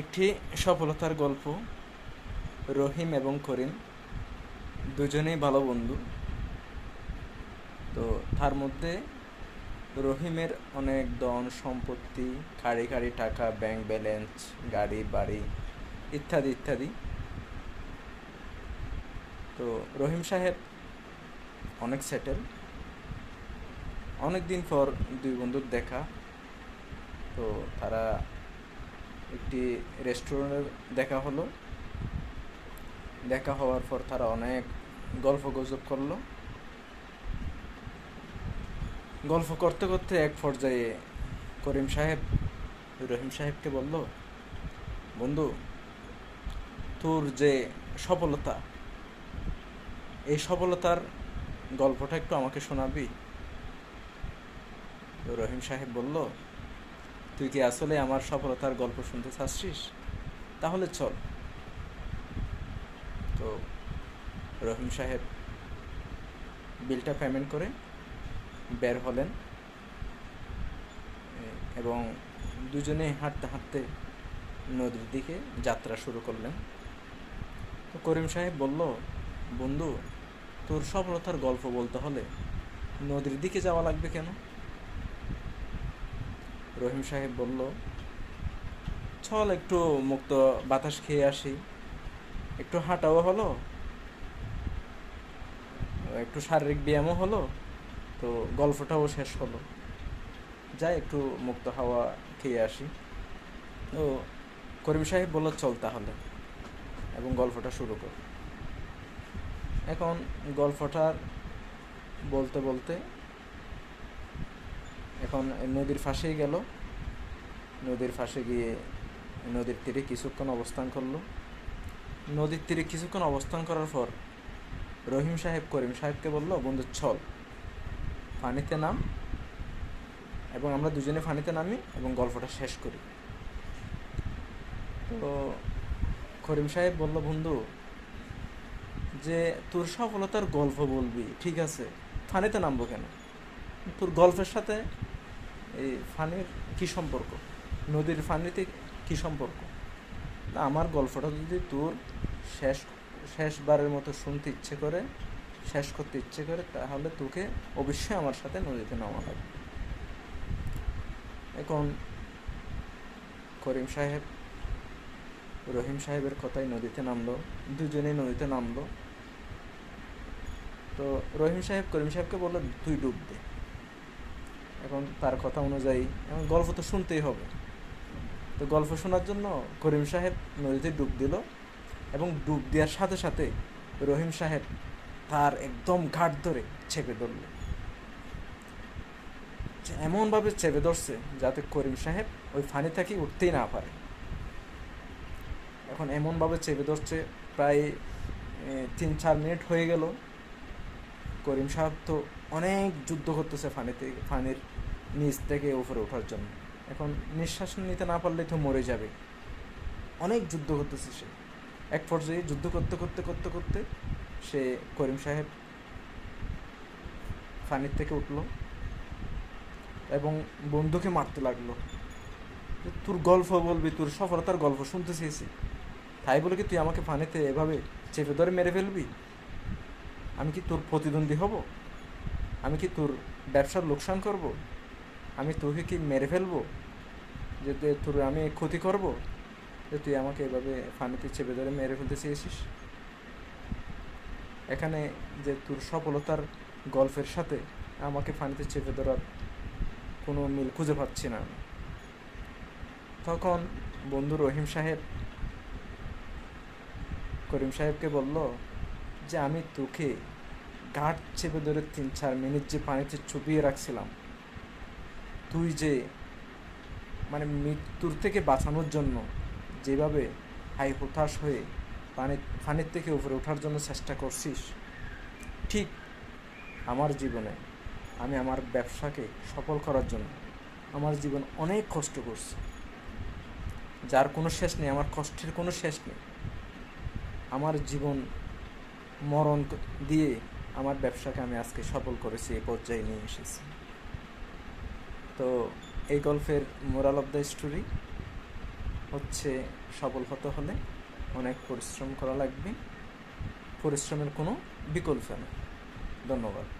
একটি সফলতার গল্প, রহিম এবং করিম, দুজনেই ভালো বন্ধু। তো তার মধ্যে রহিমের অনেক ধন, সম্পত্তি কাড়ি কাড়ি টাকা ব্যাংক ব্যালেন্স গাড়ি, বাড়ি ইত্যাদি ইত্যাদি। তো রহিম সাহেব অনেক সেটেল অনেক দিন পর দুই বন্ধুর দেখা। তো তারা একটি রেস্টুরেন্টে দেখা হলো। দেখা হওয়ার পর তারা অনেক গল্প গুজব করল। গল্প করতে করতে এক পর্যায়ে করিম সাহেব, রহিম সাহেবকে বলল, বন্ধু, তোর যে সফলতা, এই সফলতার গল্পটা একটু আমাকে শোনাবি? রহিম সাহেব বলল তুই কি আসলে আমার সফলতার গল্প শুনতে চাচ্ছিস? তাহলে চল। তো রহিম সাহেব বিলটা পেমেন্ট করে বের হলেন এবং দুজনে হাঁটতে হাঁটতে নদীর দিকে যাত্রা শুরু করলেন। তো করিম সাহেব বলল, বন্ধু, তোর সফলতার গল্প বলতে হলে নদীর দিকে যাওয়া লাগবে কেন? রহিম সাহেব বলল, চল একটু মুক্ত বাতাস খেয়ে আসি। একটু হাঁটাও হলো। একটু শারীরিক ব্যায়ামও হলো। তো গল্পটাও শেষ হলো। যাই একটু মুক্ত হাওয়া খেয়ে আসি। তো করিম সাহেব বলল, চল তাহলে। এবং গল্পটা শুরু কর। এখন গল্পটার বলতে বলতে এখন নদীর পাশেই গেল। নদীর পাশে গিয়ে নদীর তীরে কিছুক্ষণ অবস্থান করল। নদীর তীরে কিছুক্ষণ অবস্থান করার পর রহিম সাহেব, করিম সাহেবকে বলল, বন্ধু ছল পানিতে নাম এবং আমরা দুজনে পানিতে নামি এবং গল্পটা শেষ করি। তো করিম সাহেব বলল, বন্ধু, যে তোর সফলতার গল্প বলবি, ঠিক আছে ফানিতে নামবো কেন? তোর গল্পের সাথে এই ফানির কি সম্পর্ক? নদীর ফানিতে কি সম্পর্ক? না, আমার গল্পটা যদি তোর শেষ, শেষবারের মতো শুনতে ইচ্ছে করে, শেষ করতে ইচ্ছে করে, তাহলে তোকে অবশ্যই আমার সাথে নদীতে নামা লাগবে এখন করিম সাহেব, রহিম সাহেবের কথাই নদীতে নামলো, দুজনেই নদীতে নামলো। তো রহিম সাহেব, করিম সাহেবকে বলল, তুই ডুব দে। এখন তার কথা অনুযায়ী, এখন গল্প তো শুনতেই হবে। তো গল্প শোনার জন্য করিম সাহেব নদীতে ডুব দিল এবং ডুব দেওয়ার সাথে সাথে রহিম সাহেব তার একদম ঘাট ধরে চেপে ধরল। এমনভাবে চেপে ধরছে যাতে করিম সাহেব ওই ফানি থেকে উঠতেই না পারে। এখন এমনভাবে চেপে ধরছে, প্রায় তিন চার মিনিট হয়ে গেল। করিম সাহেব তো অনেক যুদ্ধ করতেছে ফানিতে ফানির নিচ থেকে উপরে ওঠার জন্য। এখন নিঃশ্বাস নিতে না পারলে তো মরে যাবে। অনেক যুদ্ধ করতেছে সে। এক পর্যায়ে যুদ্ধ করতে করতে করতে করতে সে করিম সাহেব ফানির থেকে উঠল এবং বন্ধুকে মারতে লাগল। তোর গল্প বলবি, তোর সফলতার গল্প শুনতে চেয়েছি। তাই বলে কি তুই আমাকে ফানিতে এভাবে চেপে ধরে মেরে ফেলবি? আমি কি তোর প্রতিদ্বন্দ্বী হব? আমি কি তোর ব্যবসার লোকসান করব? আমি তোকে কি মেরে ফেলব? যে তোর আমি ক্ষতি করব? যে তুই আমাকে এভাবে ফানিতে চেপে ধরে মেরে ফেলতে চেয়েছিস? এখানে যে তোর সফলতার গল্পের সাথে আমাকে ফানিতে চেপে ধরার কোনো মিল খুঁজে পাচ্ছি না তখন বন্ধু রহিম সাহেব, করিম সাহেবকে বলল যে আমি তোকে গাঢ় চেপে ধরে তিন চার মিনিট যে পানিতে চুপিয়ে রাখছিলাম, তুই যে মানে মৃত্যুর থেকে বাঁচানোর জন্য যেভাবে হাই হতাশ হয়ে পানি, পানির থেকে উপরে ওঠার জন্য চেষ্টা করছিস, ঠিক আমার জীবনে আমি আমার ব্যবসাকে সফল করার জন্য আমার জীবন অনেক কষ্ট করছি। যার কোনো শেষ নেই, আমার কষ্টের কোনো শেষ নেই। আমার জীবন মরণ দিয়ে আমার ব্যবসাকে আমি আজকে সফল করেছি, এই পর্যায়ে নিয়ে এসেছি। তো এই গল্পের মোরাল অফ দ্য স্টোরি হচ্ছে, সফল হতে হলে অনেক পরিশ্রম করা লাগবে, পরিশ্রমের কোনো বিকল্প নেই। ধন্যবাদ।